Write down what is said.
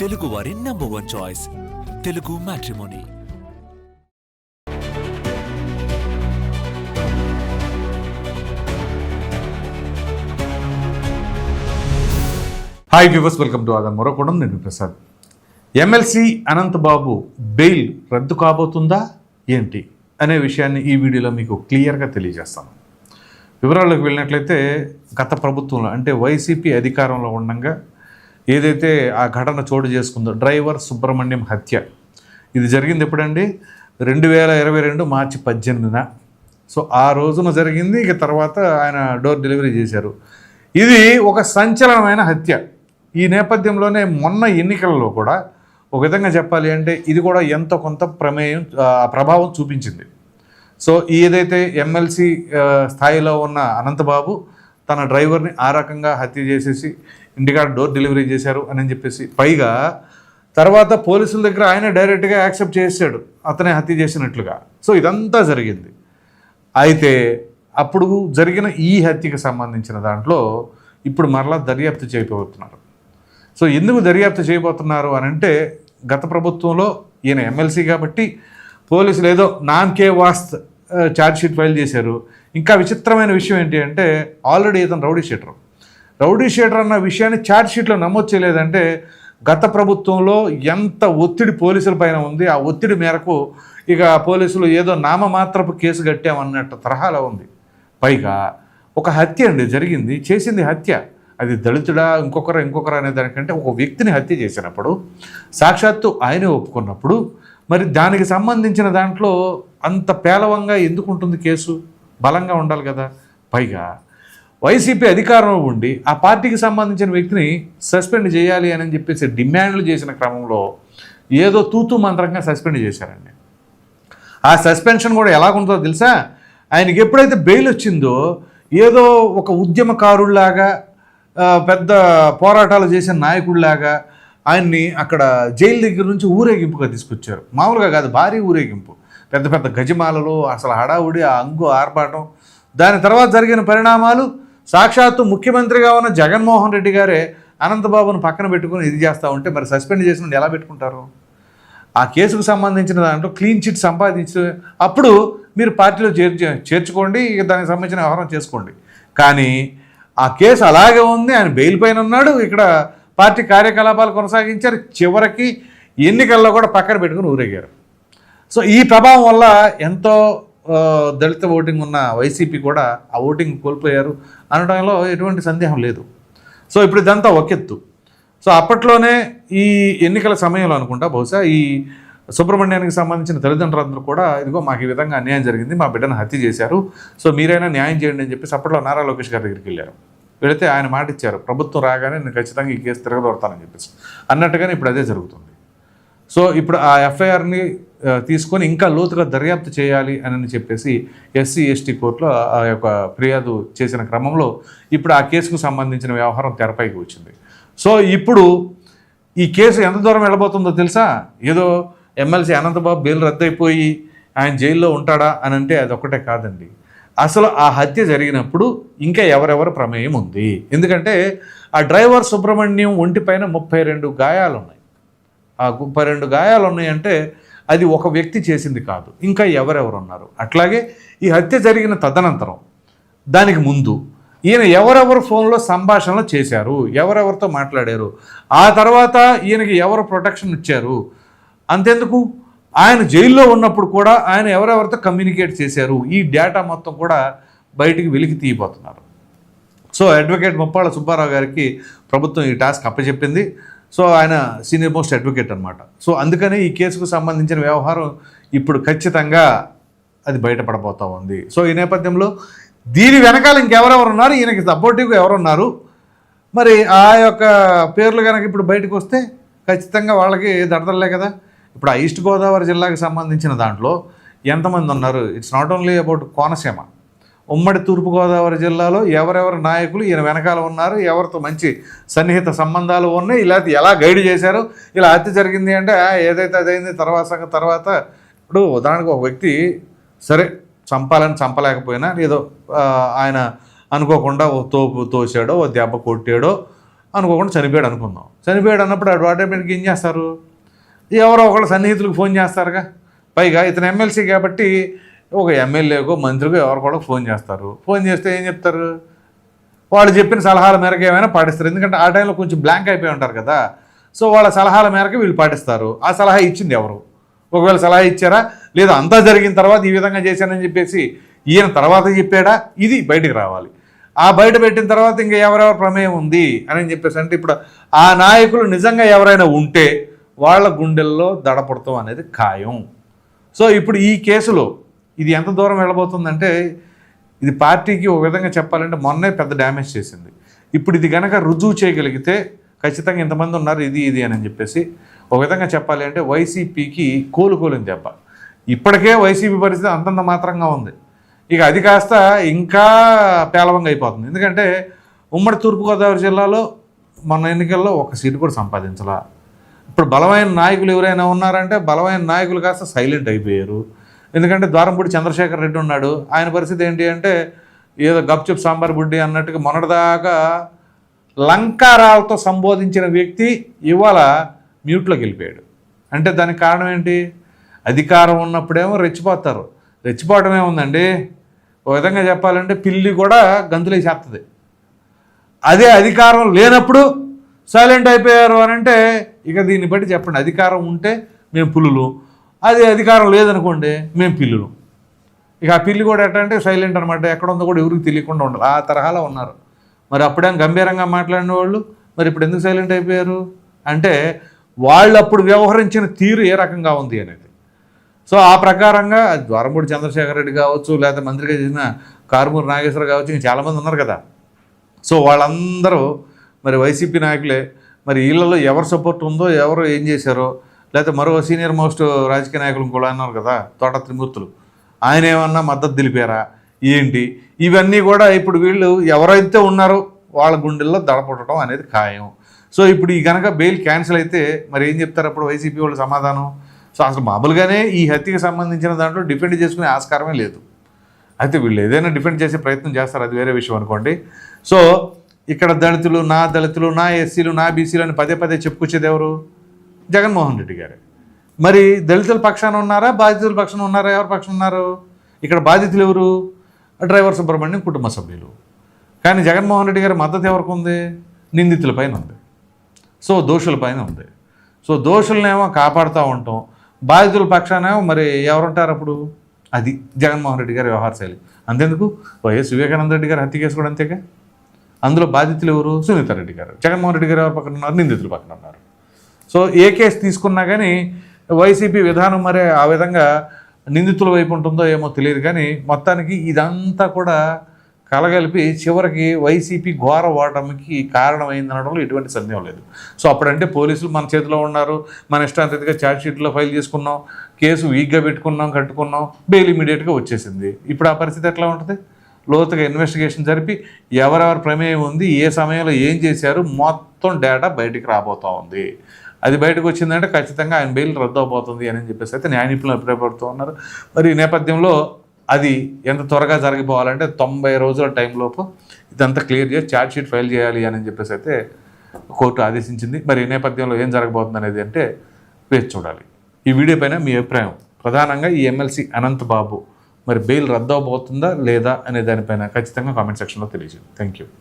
తెలుగు వారి number one choice Telugu matrimony hi viewers welcome to ఆదా మరొకడం నేను ప్రసాద్. ఎమ్మెల్సీ అనంతబాబు బెయిల్ రద్దు కాబోతుందా? ఏంటి? అనే విషయాన్ని ఈ వీడియోలో మీకు క్లియర్గా తెలియజేస్తాను. వివరాల్లోకి వెళ్ళినట్లయితే గత ప్రభుత్వంలో అంటే వైసీపీ అధికారంలో ఉండగా ఏదైతే ఆ ఘటన చోటు చేసుకుందో డ్రైవర్ సుబ్రహ్మణ్యం హత్య. ఇది జరిగింది ఎప్పుడండి? రెండు వేల ఇరవై రెండు మార్చి పద్దెనిమిదిన. సో ఆ రోజున జరిగింది ఇక తర్వాత ఆయన డోర్ డెలివరీ చేశారు. ఇది ఒక సంచలనమైన హత్య. ఈ నేపథ్యంలోనే మొన్న ఎన్నికలలో కూడా ఒక విధంగా చెప్పాలి అంటే ఇది కూడా ఎంత కొంత ప్రమేయం ప్రభావం చూపించింది. సో ఏదైతే ఎమ్మెల్సీ స్థాయిలో ఉన్న అనంతబాబు తన డ్రైవర్ని ఆ రకంగా హత్య చేసేసి ఇంటికాడ డోర్ డెలివరీ చేశారు అని చెప్పేసి. పైగా తర్వాత పోలీసుల దగ్గర ఆయన డైరెక్ట్గా యాక్సెప్ట్ చేశాడు. అతనే హత్య చేసినట్లుగా. సో ఇదంతా జరిగింది. అయితే అప్పుడు జరిగిన ఈ హత్యకి సంబంధించిన దాంట్లో ఇప్పుడు మరలా దర్యాప్తు చేయబోతున్నారు. సో ఎందుకు దర్యాప్తు చేయబోతున్నారు అని అంటే గత ప్రభుత్వంలో ఈయన ఎమ్మెల్సీ కాబట్టి పోలీసులు ఏదో నామ్కే వాస్త్ ఛార్జ్షీట్ ఫైల్ చేశారు. ఇంకా విచిత్రమైన విషయం ఏంటి అంటే ఆల్రెడీ ఇతను రౌడీ షీటర్. రౌడీ షీటర్ అన్న విషయాన్ని ఛార్జ్షీట్లో నమోదు చేయలేదంటే గత ప్రభుత్వంలో ఎంత ఒత్తిడి పోలీసుల పైన ఉంది ఆ ఒత్తిడి మేరకు ఇక పోలీసులు ఏదో నామమాత్రపు కేసు కట్టామన్నట్టు తరహాలో ఉంది. పైగా ఒక హత్య అండి జరిగింది చేసింది హత్య. అది దళితుడా ఇంకొకరు ఇంకొకరు అనే దానికంటే ఒక వ్యక్తిని హత్య చేసినప్పుడు సాక్షాత్తు ఆయనే ఒప్పుకున్నప్పుడు మరి దానికి సంబంధించిన దాంట్లో అంత పేలవంగా ఎందుకు ఉంటుంది కేసు? బలంగా ఉండాలి కదా. పైగా వైసీపీ అధికారంలో ఉండి ఆ పార్టీకి సంబంధించిన వ్యక్తిని సస్పెండ్ చేయాలి అని చెప్పేసి డిమాండ్లు చేసిన క్రమంలో ఏదో తూతూ మంత్రంగా సస్పెండ్ చేశారండి. ఆ సస్పెన్షన్ కూడా ఎలాగుంటుందో తెలుసా? ఆయనకి ఎప్పుడైతే బెయిల్ వచ్చిందో ఏదో ఒక ఉద్యమకారుల్లాగా పెద్ద పోరాటాలు చేసిన నాయకుడిలాగా ఆయన్ని అక్కడ జైలు దగ్గర నుంచి ఊరేగింపుగా తీసుకొచ్చారు. మామూలుగా కాదు భారీ ఊరేగింపు. పెద్ద పెద్ద గజమాలలు అసలు హడావుడి ఆ అంగు ఆర్పాటం దాని తర్వాత జరిగిన పరిణామాలు సాక్షాత్తు ముఖ్యమంత్రిగా ఉన్న జగన్మోహన్ రెడ్డి గారే అనంతబాబును పక్కన పెట్టుకుని ఇది చేస్తూ ఉంటే మరి సస్పెండ్ చేసిన ఎలా పెట్టుకుంటారు? ఆ కేసుకు సంబంధించిన దాంట్లో క్లీన్ చిట్ సంపాదించి అప్పుడు మీరు పార్టీలో చేర్చు చేర్చుకోండి ఇక దానికి సంబంధించిన వ్యవహారం చేసుకోండి. కానీ ఆ కేసు అలాగే ఉంది ఆయన బెయిల్ పైన ఉన్నాడు ఇక్కడ పార్టీ కార్యకలాపాలు కొనసాగించారు చివరికి ఎన్నికల్లో కూడా పక్కన పెట్టుకుని ఊరేగారు. సో ఈ ప్రభావం వల్ల ఎంతో దళిత ఓటింగ్ ఉన్న వైసీపీ కూడా ఆ ఓటింగ్ కోల్పోయారు అనడంలో ఎటువంటి సందేహం లేదు. సో ఇప్పుడు ఇదంతా ఒకెత్తు సో అప్పట్లోనే ఈ ఎన్నికల సమయంలో అనుకుంటా బహుశా ఈ సుబ్రహ్మణ్యానికి సంబంధించిన తల్లిదండ్రులందరూ కూడా ఇదిగో మాకు ఈ విధంగా అన్యాయం జరిగింది మా బిడ్డను హత్య చేశారు సో మీరైనా న్యాయం చేయండి అని చెప్పేసి అప్పట్లో నారా లోకేష్ గారి దగ్గరికి వెళ్ళారు. వెళితే ఆయన మాట ఇచ్చారు ప్రభుత్వం రాగానే నేను ఖచ్చితంగా ఈ కేసు తిరగదొడతానని చెప్పేసి. అన్నట్టుగానే ఇప్పుడు అదే జరుగుతుంది. సో ఇప్పుడు ఆ ఎఫ్ఐఆర్ని తీసుకొని ఇంకా లోతుగా దర్యాప్తు చేయాలి అని చెప్పేసి ఎస్సీ ఎస్టీ కోర్టులో ఆ యొక్క ఫిర్యాదు చేసిన క్రమంలో ఇప్పుడు ఆ కేసుకు సంబంధించిన వ్యవహారం తెరపైకి వచ్చింది. సో ఇప్పుడు ఈ కేసు ఎంత దూరం వెళ్ళబోతుందో తెలుసా? ఏదో ఎమ్మెల్సీ అనంతబాబు బెయిల్ రద్దయిపోయి ఆయన జైల్లో ఉంటాడా అని అంటే అది ఒక్కటే కాదండి. అసలు ఆ హత్య జరిగినప్పుడు ఇంకా ఎవరెవరు ప్రమేయం ఉంది? ఎందుకంటే ఆ డ్రైవర్ సుబ్రహ్మణ్యం ఒంటిపైన ముప్పై రెండు గాయాలు ఉన్నాయి ఆ ముప్పై రెండు గాయాలు ఉన్నాయంటే అది ఒక వ్యక్తి చేసింది కాదు. ఇంకా ఎవరెవరు ఉన్నారు అట్లాగే ఈ హత్య జరిగిన తదనంతరం దానికి ముందు ఈయన ఎవరెవరు ఫోన్లో సంభాషణలు చేశారు? ఎవరెవరితో మాట్లాడారు? ఆ తర్వాత ఈయనకి ఎవరు ప్రొటెక్షన్ ఇచ్చారు? అంతెందుకు? ఆయన జైల్లో ఉన్నప్పుడు కూడా ఆయన ఎవరెవరితో కమ్యూనికేట్ చేశారు? ఈ డేటా మొత్తం కూడా బయటికి వెలికి తీయబోతున్నారు. సో అడ్వకేట్ ముప్పాళ్ళ సుబ్బారావు గారికి ప్రభుత్వం ఈ టాస్క్ అప్పచెప్పింది. సో ఆయన సీనియర్ మోస్ట్ అడ్వకేట్ అనమాట సో అందుకని ఈ కేసుకు సంబంధించిన వ్యవహారం ఇప్పుడు ఖచ్చితంగా అది బయటపడబోతూ ఉంది. సో ఈ నేపథ్యంలో దీని వెనకాల ఇంకెవరెవరు ఉన్నారు? ఈయనకి సపోర్టివ్గా ఎవరున్నారు? మరి ఆ యొక్క పేర్లు కనుక ఇప్పుడు బయటకు వస్తే ఖచ్చితంగా వాళ్ళకి దడదలే కదా. ఇప్పుడు ఆ ఈస్ట్ గోదావరి జిల్లాకి సంబంధించిన దాంట్లో ఎంతమంది ఉన్నారు? It's not only about Konaseema. ఉమ్మడి తూర్పుగోదావరి జిల్లాలో ఎవరెవరు నాయకులు ఈయన వెనకాల ఉన్నారు ఎవరితో మంచి సన్నిహిత సంబంధాలు ఉన్నాయి ఇలా ఎలా గైడ్ చేశారు ఇలా హత్య జరిగింది అంటే ఏదైతే అదైంది తర్వాత తర్వాత. ఇప్పుడు ఉదాహరణకు ఒక వ్యక్తి సరే చంపాలని చంపలేకపోయినా ఏదో ఆయన అనుకోకుండా ఓ తోపు తోసాడో ఓ దెబ్బ కొట్టాడో అనుకోకుండా చనిపోయాడు అనుకుందాం. చనిపోయాడు అన్నప్పుడు అటు ఏం చేస్తారు? ఎవరో ఒకళ్ళు సన్నిహితులకు ఫోన్ చేస్తారుగా. పైగా ఇతను ఎమ్మెల్సీ కాబట్టి ఒక ఎమ్మెల్యేకో మంత్రికో ఎవరు కూడా ఫోన్ చేస్తారు. ఫోన్ చేస్తే ఏం చెప్తారు? వాళ్ళు చెప్పిన సలహాల మేరకు ఏమైనా పాటిస్తారు. ఎందుకంటే ఆ టైంలో కొంచెం బ్లాంక్ అయిపోయి ఉంటారు కదా. సో వాళ్ళ సలహాల మేరకు వీళ్ళు పాటిస్తారు. ఆ సలహా ఇచ్చింది ఎవరు? ఒకవేళ సలహా ఇచ్చారా? లేదా అంతా జరిగిన తర్వాత ఈ విధంగా చేశానని చెప్పేసి ఈయన తర్వాత చెప్పాడా? ఇది బయటికి రావాలి. ఆ బయట పెట్టిన తర్వాత ఇంకా ఎవరెవరు ప్రమేయం ఉంది అని చెప్పేసి అంటే ఇప్పుడు ఆ నాయకులు నిజంగా ఎవరైనా ఉంటే వాళ్ళ గుండెల్లో దడపడతాం అనేది ఖాయం. సో ఇప్పుడు ఈ కేసులో ఇది ఎంత దూరం వెళ్ళబోతుందంటే ఇది పార్టీకి ఒక విధంగా చెప్పాలంటే మొన్నే పెద్ద డ్యామేజ్ చేసింది. ఇప్పుడు ఇది కనుక రుజువు చేయగలిగితే ఖచ్చితంగా ఇంతమంది ఉన్నారు ఇది ఇది అని చెప్పేసి ఒక విధంగా చెప్పాలి అంటే వైసీపీకి కోలుకోలేని దెబ్బ. ఇప్పటికే వైసీపీ పరిస్థితి అంతంత మాత్రంగా ఉంది. ఇక అది కాస్త ఇంకా పేలవంగా అయిపోతుంది. ఎందుకంటే ఉమ్మడి తూర్పుగోదావరి జిల్లాలో మన ఎన్నికల్లో ఒక సీటు కూడా సంపాదించాల. ఇప్పుడు బలమైన నాయకులు ఎవరైనా ఉన్నారంటే బలమైన నాయకులు కాస్త సైలెంట్ అయిపోయారు. ఎందుకంటే ద్వారంపూడి చంద్రశేఖర్ రెడ్డి ఉన్నాడు. ఆయన పరిస్థితి ఏంటి అంటే ఏదో గప్చుప్ సాంబార్ బుడ్డి అన్నట్టుగా మొన్నటిదాకా లంకారాలతో సంబోధించిన వ్యక్తి ఇవాళ మ్యూట్లోకి వెళ్ళిపోయాడు. అంటే దానికి కారణం ఏంటి? అధికారం ఉన్నప్పుడేమో రెచ్చిపోతారు. రెచ్చిపోవడమే ఉందండి. ఓ విధంగా చెప్పాలంటే పిల్లి కూడా గంతులేసేస్తుంది అదే అధికారం లేనప్పుడు సైలెంట్ అయిపోయారు అని అంటే ఇక దీన్ని బట్టి చెప్పండి. అధికారం ఉంటే మేము పులులు అది అధికారం లేదనుకోండి మేము పిల్లులు. ఇక ఆ పిల్లి కూడా ఎట్లా అంటే సైలెంట్ అనమాట ఎక్కడ ఉందో కూడా ఎవరికి తెలియకుండా ఉండాలి. ఆ తరహాలో ఉన్నారు. మరి అప్పుడేం గంభీరంగా మాట్లాడిన వాళ్ళు మరి ఇప్పుడు ఎందుకు సైలెంట్ అయిపోయారు? అంటే వాళ్ళు అప్పుడు వ్యవహరించిన తీరు ఏ రకంగా ఉంది అనేది. సో ఆ ప్రకారంగా ద్వారంపూడి చంద్రశేఖర రెడ్డి కావచ్చు లేకపోతే మంత్రిగా చేసిన కారుమూరి నాగేశ్వర కావచ్చు ఇంకా చాలామంది ఉన్నారు కదా. సో వాళ్ళందరూ మరి వైసీపీ నాయకులే మరి వీళ్ళలో ఎవరు సపోర్ట్ ఉందో ఎవరు ఏం చేశారో లేకపోతే మరో సీనియర్ మోస్ట్ రాజకీయ నాయకులు కూడా అన్నారు కదా తోట త్రిమూర్తులు. ఆయన ఏమన్నా మద్దతు తెలిపారా? ఏంటి? ఇవన్నీ కూడా ఇప్పుడు వీళ్ళు ఎవరైతే ఉన్నారో వాళ్ళ గుండెల్లో దడపడటం అనేది ఖాయం. సో ఇప్పుడు ఈ కనుక బెయిల్ క్యాన్సిల్ అయితే మరి ఏం చెప్తారు అప్పుడు వైసీపీ వాళ్ళు సమాధానం? సో అసలు మామూలుగానే ఈ హత్యకి సంబంధించిన దాంట్లో డిఫెండ్ చేసుకునే ఆస్కారమే లేదు. అయితే వీళ్ళు ఏదైనా డిఫెండ్ చేసే ప్రయత్నం చేస్తారు అది వేరే విషయం అనుకోండి. సో ఇక్కడ దళితులు నా దళితులు నా ఎస్సీలు నా బీసీలు అని పదే పదే చెప్పుకొచ్చేది ఎవరు? జగన్మోహన్ రెడ్డి గారు. మరి దళితుల పక్షాన ఉన్నారా? బాధితుల పక్షాన ఉన్నారా? ఎవరి పక్షాన ఉన్నారు? ఇక్కడ బాధితులు ఎవరు? డ్రైవర్ సుబ్రహ్మణ్యం కుటుంబ సభ్యులు. కానీ జగన్మోహన్ రెడ్డి గారి మద్దతు ఎవరికి ఉంది? నిందితుల పైన ఉంది. సో దోషుల పైన ఉంది. సో దోషులనేమో కాపాడుతూ ఉంటాం. బాధితుల పక్షానేమో మరి ఎవరుంటారు అప్పుడు? అది జగన్మోహన్ రెడ్డి గారి వ్యవహార శైలి. అంతెందుకు? వైఎస్ వివేకానంద రెడ్డి గారు హత్య కేసు కూడా అంతేగా? అందులో బాధితులు ఎవరు? సునీతారెడ్డి గారు. జగన్మోహన్ రెడ్డి గారు ఎవరు పక్కన ఉన్నారు? నిందితుల పక్కన ఉన్నారు. సో ఏ కేసు తీసుకున్నా కానీ వైసీపీ విధానం మరే ఆ విధంగా నిందితుల వైపు ఉంటుందో ఏమో తెలియదు కానీ మొత్తానికి ఇదంతా కూడా కలగలిపి చివరికి వైసీపీ ఘోర ఓటమికి కారణమైంది అనడంలో ఎటువంటి సందేహం లేదు. సో అప్పుడంటే పోలీసులు మన చేతిలో ఉన్నారు. మన ఇష్టాంతగా ఛార్జ్షీట్లో ఫైల్ చేసుకున్నాం. కేసు వీక్గా పెట్టుకున్నాం కట్టుకున్నాం. బెయిల్ ఇమీడియట్గా వచ్చేసింది. ఇప్పుడు ఆ పరిస్థితి ఎట్లా ఉంటుంది? లోతుగా ఇన్వెస్టిగేషన్ జరిపి ఎవరెవరి ప్రమేయం ఉంది ఏ సమయంలో ఏం చేశారు మొత్తం డేటా బయటికి రాబోతూ ఉంది. అది బయటకు వచ్చిందంటే ఖచ్చితంగా ఆయన బెయిల్ రద్దు అవబోతుంది అని చెప్పేసి అయితే న్యాయ నిపుణులు అభిప్రాయపడుతూ ఉన్నారు. మరి ఈ నేపథ్యంలో అది ఎంత త్వరగా జరిగిపోవాలంటే తొంభై రోజుల టైంలోపు ఇదంతా క్లియర్ చేసి ఛార్జ్ షీట్ ఫైల్ చేయాలి అని చెప్పేసి అయితే కోర్టు ఆదేశించింది. మరి ఈ నేపథ్యంలో ఏం జరగబోతుంది అనేది అంటే వేచి చూడాలి. ఈ వీడియో పైన మీ అభిప్రాయం. ప్రధానంగా ఈ ఎమ్మెల్సీ అనంత్ బాబు మరి బెయిల్ రద్దు అవబోతుందా లేదా అనే దానిపైన ఖచ్చితంగా కామెంట్ సెక్షన్లో తెలియజేయండి. Thank you